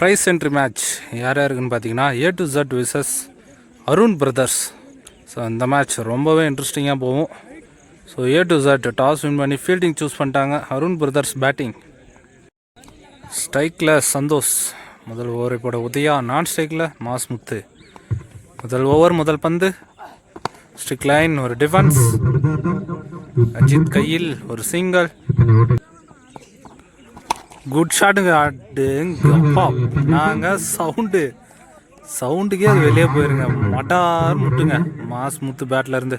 Price entry match யார் யாருக்குன்னு பார்த்தீங்கன்னா A to Z versus Arun brothers so இந்த மேட்ச் ரொம்பவே இன்ட்ரெஸ்டிங்காக போகும். So A to Z toss win பண்ணி ஃபீல்டிங் சூஸ் பண்ணிட்டாங்க. அருண் பிரதர்ஸ் பேட்டிங் ஸ்ட்ரைக்கில் சந்தோஷ். முதல் ஓவர் இப்போட உதயா நான் ஸ்ட்ரைக்கில் மாஸ் முத்து. முதல் ஓவர் முதல் பந்து. ஸ்ட்ரிக் லைன் ஒரு டிஃபென்ஸ் அஜித் கையில் ஒரு சிங்கிள் குட் ஷாட்டுங்க ஆட்டுங்கப்பா நாங்கள் சவுண்டு சவுண்டுக்கே அது வெளியே போயிருங்க. மட்டார் முட்டுங்க. மாஸ் முத்து பேட்ல இருந்து.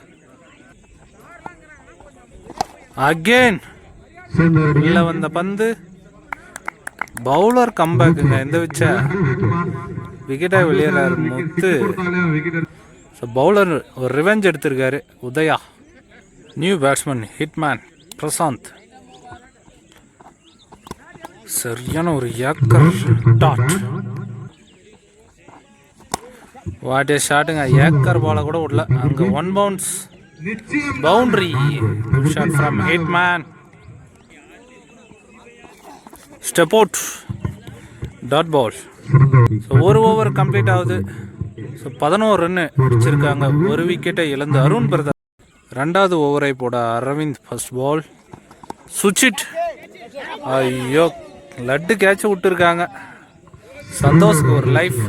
அகெயின் உள்ள வந்த பந்து. பவுலர் கம்பேக்குங்க எந்த வச்ச? விக்கெட்டாக வெளியேறாரு முத்து. ஸோ பவுலர் ஒரு ரிவெஞ்ச் எடுத்திருக்காரு. Udaya. New batsman hitman Prasanth சரியான ஒரு ஏக்கர் டாட் வாட் ஏ ஷாட்டுங்க ஏக்கர் பால கூட விடல. அங்கே one bounce boundary shot from hitman step out dot ball so ஒரு ஓவர் கம்ப்ளீட் ஆகுது. ஸோ பதினோரு ரன்னு அடிச்சிருக்காங்க. ஒரு விக்கெட்டை இழந்து அருண் பிரதா. ரெண்டாவது ஓவரை போட அரவிந்த் ஃபர்ஸ்ட் பால் சுவிட்ச் ஐயோ லட்டு கேட்ச் விட்டுருக்காங்க. சந்தோஷ்க்கு ஒரு லைஃப்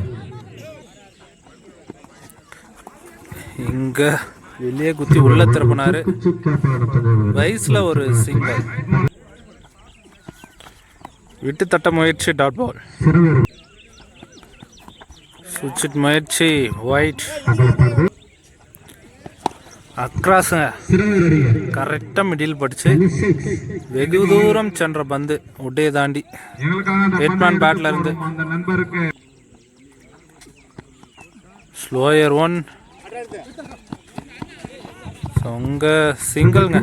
இங்க வெளியே குத்தி உள்ள திருப்பினாரு. வயசுல ஒரு சிங்கிள் விட்டு தட்ட முயற்சி டாட் பால் சுவிட்ச் முயற்சி ஒயிட் அக்ராஸுங்க கரெக்டாக மிடில் படிச்சு வெகு தூரம் சென்ற பந்து உடையை தாண்டி. ஹெட்மேன் பேட்ல இருந்து. ஸ்லோயர் ஒன் உங்க சிங்கிள்ங்க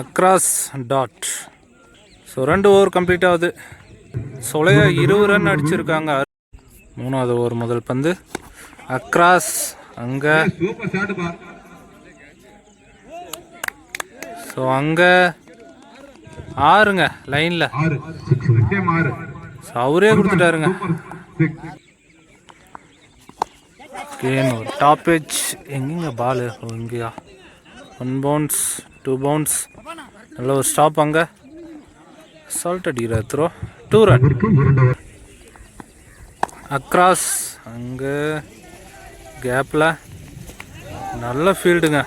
அக்ராஸ் டாட் ஸோ ரெண்டு ஓவர் கம்ப்ளீட் ஆகுது. சொலையா இருபது ரன் அடிச்சிருக்காங்க. மூணாவது ஓவர் முதல் பந்து. அக்ராஸ் அங்கே. ஸோ அங்கே ஆறுங்க லைனில். ஸோ அவரே கொடுத்துட்டாருங்க. கேம் ஒரு டாப்பேஜ் எங்கேங்க பாலு இங்கேயா? ஒன் பவுன்ஸ் டூ பவுன்ஸ் நல்ல ஒரு ஸ்டாப் அங்கே. சால்ட் அடிக்கிற த்ரோ டூ ரன் அக்ராஸ் அங்கே. கேப்பில் நல்ல ஃபீல்டுங்க.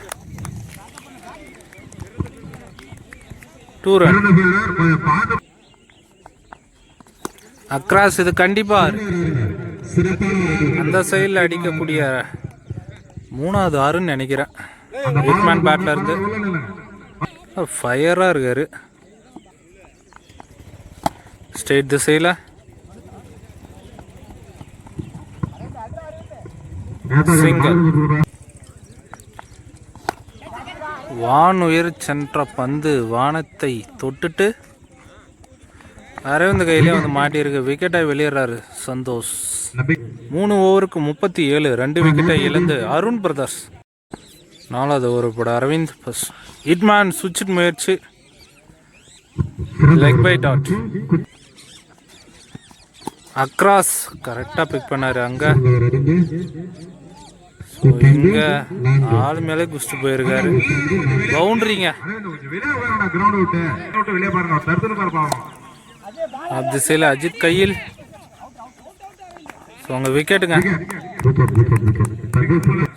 டூ ரன் அக்ராஸ் இது கண்டிப்பாக அந்த சைடில் அடிக்கக்கூடிய மூணாவது ஆறுன்னு நினைக்கிறேன். ஹிட்மேன் பேட்டில் இருந்து. ஃபயராக இருக்காரு. ஸ்டேட் திசையில் சிங்கிள் வானுயர் சென்ற பந்து வானத்தை தொட்டுட்டு அரவிந்த் கையிலே வந்து மாட்டியிருக்கு. விக்கெட்டை வெளியேறாரு சந்தோஷ். மூணு ஓவருக்கு முப்பத்தி ஏழு ரெண்டு விக்கெட்டை இழந்து அருண் பிரதர்ஸ். நாலாவது ஓவர் போட அரவிந்த் பஸ் ஹிட்மேன் சுவிட்ச் முயற்சி. லெக் பை டாட் அக்ராஸ் கரெக்டாக பிக் பண்ணாரு அங்கே. So, ஆள் மேலே குஸ்ட் போயிருக்காரு. பவுண்டரிங்க. வெளியே பாருங்க அஜித் கையில். ஸோ உங்கள் விக்கெட்டுங்க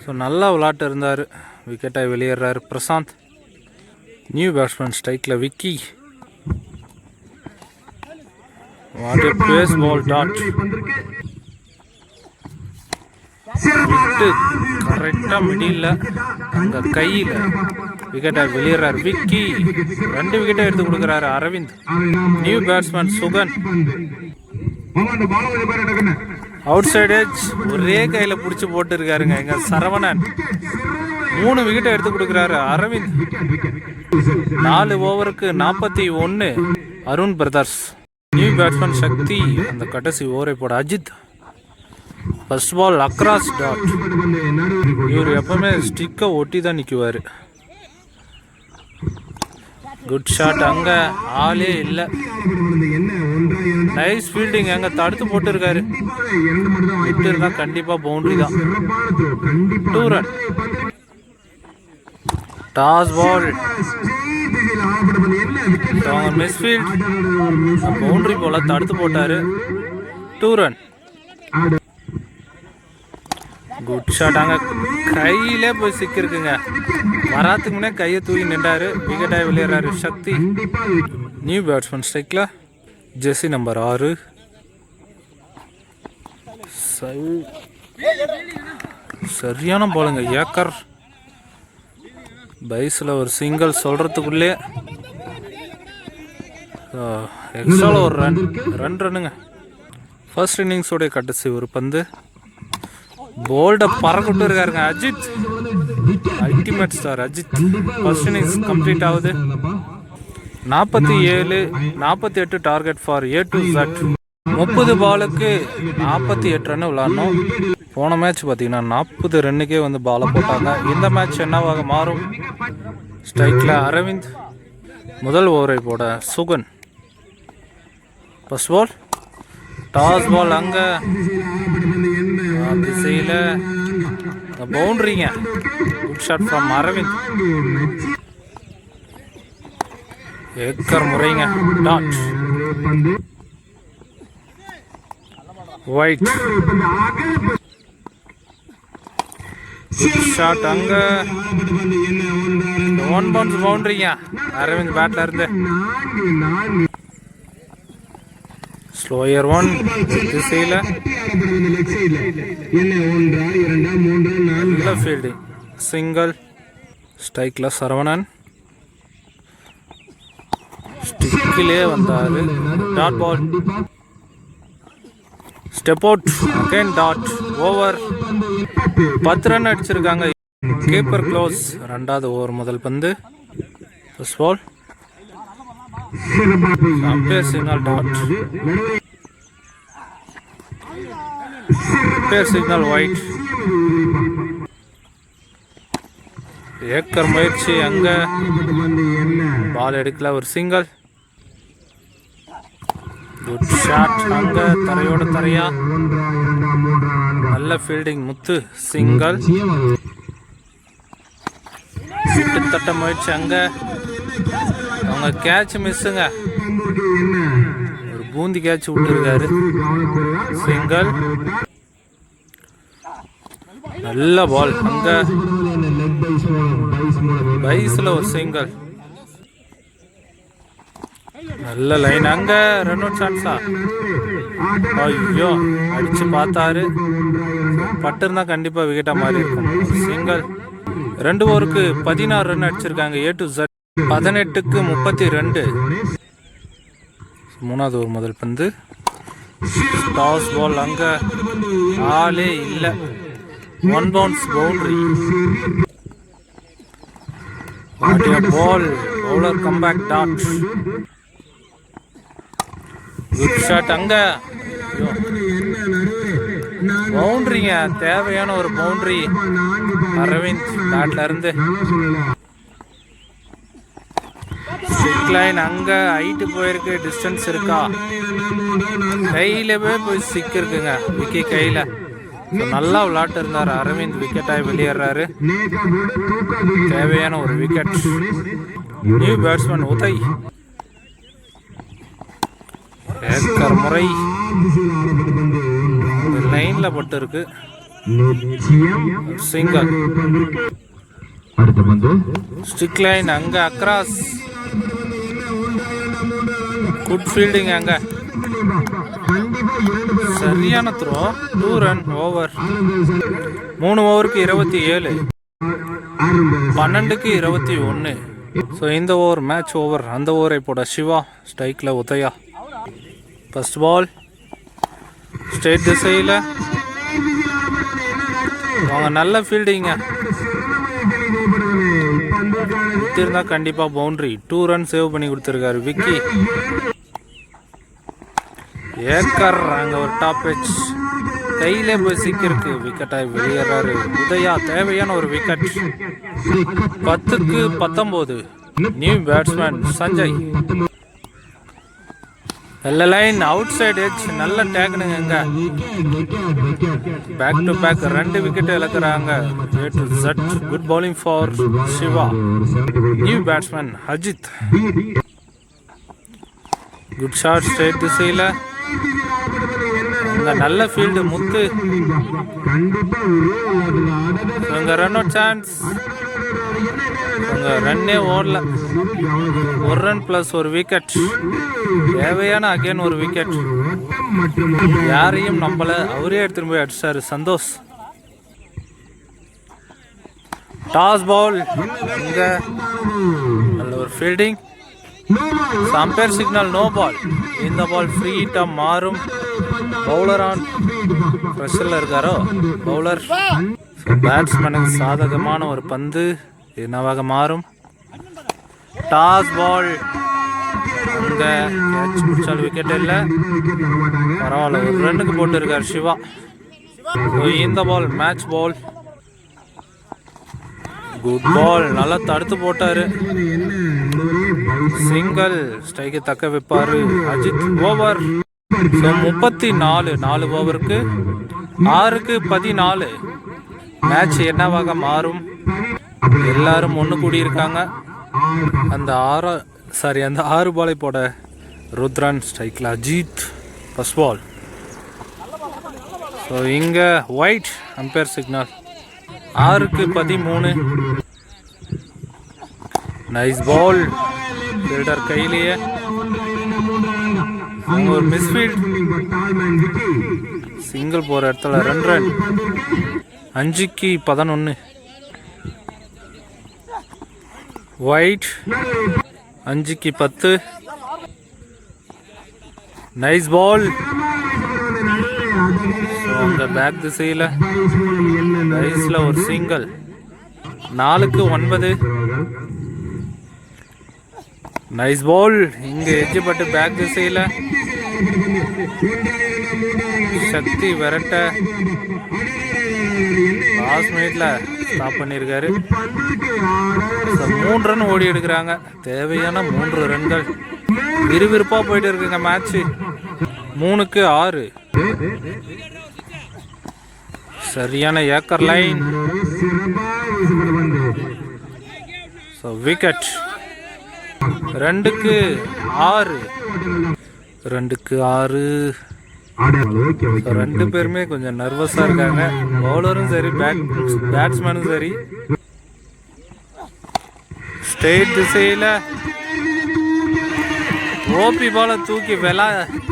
ஸோ நல்லா விளாட்டு இருந்தார். விக்கெட்டாக வெளியேறாரு. பிரசாந்த். நியூ பேட்ஸ்மேன் ஸ்ட்ரைக்கில் Vicky. What pace ball dot விட்டு கரெக்டாக மிடியில் அந்த கையில் விக்கெட்டை வெளியேறாரு விக்கி. ரெண்டு விக்கெட்டை எடுத்து கொடுக்குறாரு Aravind. New batsman Sugan. Outside edge ஒரே கையில் பிடிச்சி போட்டுருக்காருங்க எங்கள் சரவணன். மூணு விக்கெட்டை எடுத்து கொடுக்குறாரு அரவிந்த். நாலு ஓவருக்கு நாற்பத்தி ஒன்று Arun brothers. New batsman Sakthi அந்த கடைசி ஓவரை போட Ajith. First ball across dot இவர் எப்பவுமே ஸ்டிக்கை ஒட்டி தான் நிற்குவார் குட் ஷாட் அங்கே ஆளே இல்லை. நைஸ் ஃபீல்டிங் அங்கே தடுத்து போட்டுருக்காரு. கண்டிப்பாக பவுண்டரி தான். டூ ரன் டாஸ் பால் அவங்க மிஸ்ஃபீல்ட் பவுண்டரி போல தடுத்து போட்டார். டூ ரன் குட் ஷாட் அங்க கையிலே போய் சிக்கிருக்குங்க வராத்துக்கு முன்னே கையை தூக்கி நின்றாரு. விக்கெட்டாக விளையாடுறாரு சக்தி. நியூ பேட்ஸ்மேன் ஸ்ட்ரைக்கில் ஜெர்சி நம்பர் ஆறு. சரியான பாலுங்க ஏக்கர். பைஸில் ஒரு சிங்கிள் சொல்கிறதுக்குள்ளே எக்ஸ்ட்ராவில் ஒரு ரன் ரன் ரன்னுங்க ஃபர்ஸ்ட் இன்னிங்ஸோடைய கடைசி ஒரு பந்து. போல்ட பறக்கிட்டு இருக்காருங்க Ajith. Ultimate star Ajith. First innings complete ஆகுது. நாற்பத்தி ஏழு நாற்பத்தி எட்டு target for A to Z முப்பது பாலுக்கு நாற்பத்தி எட்டு ரன் விளாடணும். போன மேட்ச் பார்த்தீங்கன்னா நாற்பது ரன்னுக்கே வந்து பாலை போட்டாங்க. இந்த மேட்ச் என்னவாக மாறும்? ஸ்ட்ரைக்கில் அரவிந்த் முதல் ஓவரை போட Sugan. First ball toss ball அங்கே. திசையில் பவுண்டரிங்க. Good shot from Aravind yorker முறைங்க. Dot wide shot அங்க. ஒன் பவுன்ஸ் பவுண்டரிங்க அரவிந்த் பேட்ல இருந்து. ஸ்லோயர் ஒன் திசையில் நல்ல சிங்கிள் ஸ்ட்ரைக்கில் சரவணன். ஸ்டிக்கிலே வந்தார். Dot ball step out again dot over பத்து ரன் அடிச்சிருக்காங்க. கீப்பர் க்ளோஸ் ரெண்டாவது ஓவர் முதல் பந்து. First ball signal wide yorker முயற்சி அங்க. பால் எடுக்கல ஒரு சிங்கிள் குட் ஷாட் அங்க தரையோட தரையா. நல்ல ஃபீல்டிங் முத்து சிங்கிள் கிட்டத்தட்ட முயற்சி அங்க. அவங்க கேட்ச் மிஸ்ஸுங்க ஒரு பூந்தி கேட்ச் விட்டுருக்காரு. சூரிய சிங்கிள் நல்ல பால் அங்க பைஸ்ல ஒரு சிங்கிள் நல்ல லைன் அங்க ரன் அவுட் சான்ஸா ஐயோ அடிச்சு பார்த்தாரு. பட்டிருந்தா கண்டிப்பா விக்கெட்டா மாறி இருக்கும் சிங்கிள் ரெண்டு ஓவருக்கு பதினாறு ரன் அடிச்சிருக்காங்க ஏ டு ஜட் பதினெட்டுக்கு முப்பத்தி ரெண்டு மூணாவது ஒரு முதல் பந்து. டாஸ் பால் அங்க ஆளே இல்ல. One bounce boundary ball bowler comeback dot good shot அங்க. பவுண்டரிங்க தேவையான ஒரு பவுண்டரி அரவிந்த் பேட்ல இருந்து. ஸ்ட்ரிக் லைன் அங்க ஹைட்டு போயிருக்கு டிஸ்டன்ஸ் இருக்கா? கையிலவே போய் சிக்கு இருக்குங்க விக்கி கையில. நல்லா விளாட்டு இருந்தார் அரவிந்த் விக்கெட் ஆகி வெளியேறாரு. தேவையான ஒரு wicket new batsman Uday. Yorker முறை. லைன்ல பட்டு இருக்கு பந்திற்கு அடுத்த பந்து. ஸ்டிக் லைன் அங்க அக்ராஸ் குட் ஃபீல்டிங் அங்க. சரியான த்ரோ டூ ரன் ஓவர் மூணு ஓவருக்கு இருபத்தி ஏழு. பன்னெண்டுக்கு இருபத்தி ஒன்று. ஸோ இந்த ஓவர் மேட்ச் ஓவர் அந்த ஓவரை போட சிவா ஸ்ட்ரைக்கில் உதயா. ஃபர்ஸ்ட் பால் ஸ்டேட் திசையில். அவங்க நல்ல ஃபீல்டிங்க இருந்தால் கண்டிப்பாக பவுண்டரி டூ ரன் சேவ் பண்ணி கொடுத்துருக்காரு விக்கி. ஏக்கர் அங்கே ஒரு டாப் பிச் கையிலே போய் சிக்கிருக்கு விக்கெட்டாக வெளியேறாரு. உதயா தேவையான ஒரு விக்கெட் பத்துக்கு பத்தொம்போது. New batsman Sanjay. நல்ல லைன் அவுட் சைடு எட்ஜ் நல்ல டேக்னுங்க எங்க பேக் டு பேக் ரெண்டு wicket இழக்கிறாங்க. A to Z good bowling for Siva new batsman Ajith good shot straight திசையில். அங்க நல்ல ஃபீல்டு முத்து. அங்க ரன் அவுட் சான்ஸ் அங்க ரன்னே ஓடல ஒரு ரன் பிளஸ் ஒரு விக்கெட் தேவையான அகைன் ஒரு விக்கெட் யாரையும் நம்பல. அவரே எடுத்துட்டு போய் அடிச்சாரு சந்தோஷ். டாஸ் பால் இங்க நல்ல ஒரு fielding umpire signal no ball இந்த பால் ஃப்ரீ ஹிட்டா மாறும். பவுலர் ஆன் ப்ரெஷரில் இருக்காரோ? பவுலர் பேட்ஸ்மேனுக்கு சாதகமான ஒரு பந்து என்னவாக மாறும்? டாஸ் பால் இந்த கேட்ச் பிடிச்சாலும் விக்கெட் இல்லை. பரவாயில்ல ஒரு ரன்னுக்கு போட்டு இருக்கார் சிவா இந்த பால் மேட்ச் பால் குட் பால் நல்லா தடுத்து போட்டாரு. சிங்கிள் ஸ்ட்ரைக்கை தக்க வைப்பாரு. அஜித். ஓவர் ஸோ முப்பத்தி நாலு நாலு ஓவருக்கு ஆறுக்கு பதினாலு. மேட்ச் என்னவாக மாறும்? எல்லாரும் ஒன்று கூடியிருக்காங்க. அந்த ஆறு சாரி அந்த ஆறு பாலை போட ருத்ரான் ஸ்ட்ரைக்கில் அஜித் ஃபஸ்ட் பால் ஸோ இங்கே ஒயிட் அம்பேர் சிக்னல் ஆறுக்கு பதிமூணு. நைஸ் பால் ஃபீல்டர் கையிலேயே. அங்க ஒரு மிஸ்ஃபீல்ட் டால்மேன் விக்கி சிங்கிள் போகிற இடத்துல ரெண்டு ரன் அஞ்சுக்கு பதினொன்று ஒயிட் அஞ்சுக்கு பத்து. நைஸ் பால் அந்த பேக் திசையில் நைஸில் ஒரு சிங்கிள் நாலுக்கு ஒன்பது. நைஸ் பால் இங்கே எஜ்ஜு பட்டு பேக் திசையில். சக்தி விரட்ட. லாஸ்ட் மினிட்ல ஸ்டாப் பண்ணியிருக்காரு மூணு ரன் ஓடி எடுக்கிறாங்க. தேவையான மூன்று ரன்கள். விறுவிறுப்பா போயிட்டு இருக்குங்க மேட்ச் மூணுக்கு ஆறு. சரியான ஏக்கர் லைன் ஸோ விக்கெட் ரெண்டுக்கு ஆறு. ரெண்டுக்கு ஆறு. ரெண்டு பேருமே கொஞ்சம் நர்வஸாக இருக்காங்க. பவுலரும் சரி பேட் பேட்ஸ்மேனும் சரி. ஸ்ட்ரெயிட் திசையில் ஓபி பால தூக்கி வெலா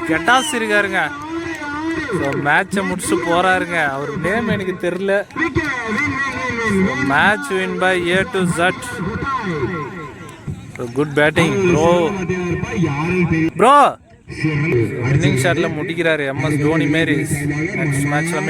கெட்டாஸ் இருக்காருங்க ஸோ மேட்சை முடிச்சு போறாருங்க. அவர் நேம் எனக்கு தெரியல. Match win by A to Z good batting bro bro inning ஷாட்ல முடிக்கிறாரு எம்எஸ் தோனி மாரி நெக்ஸ்ட் மேட்ச்ல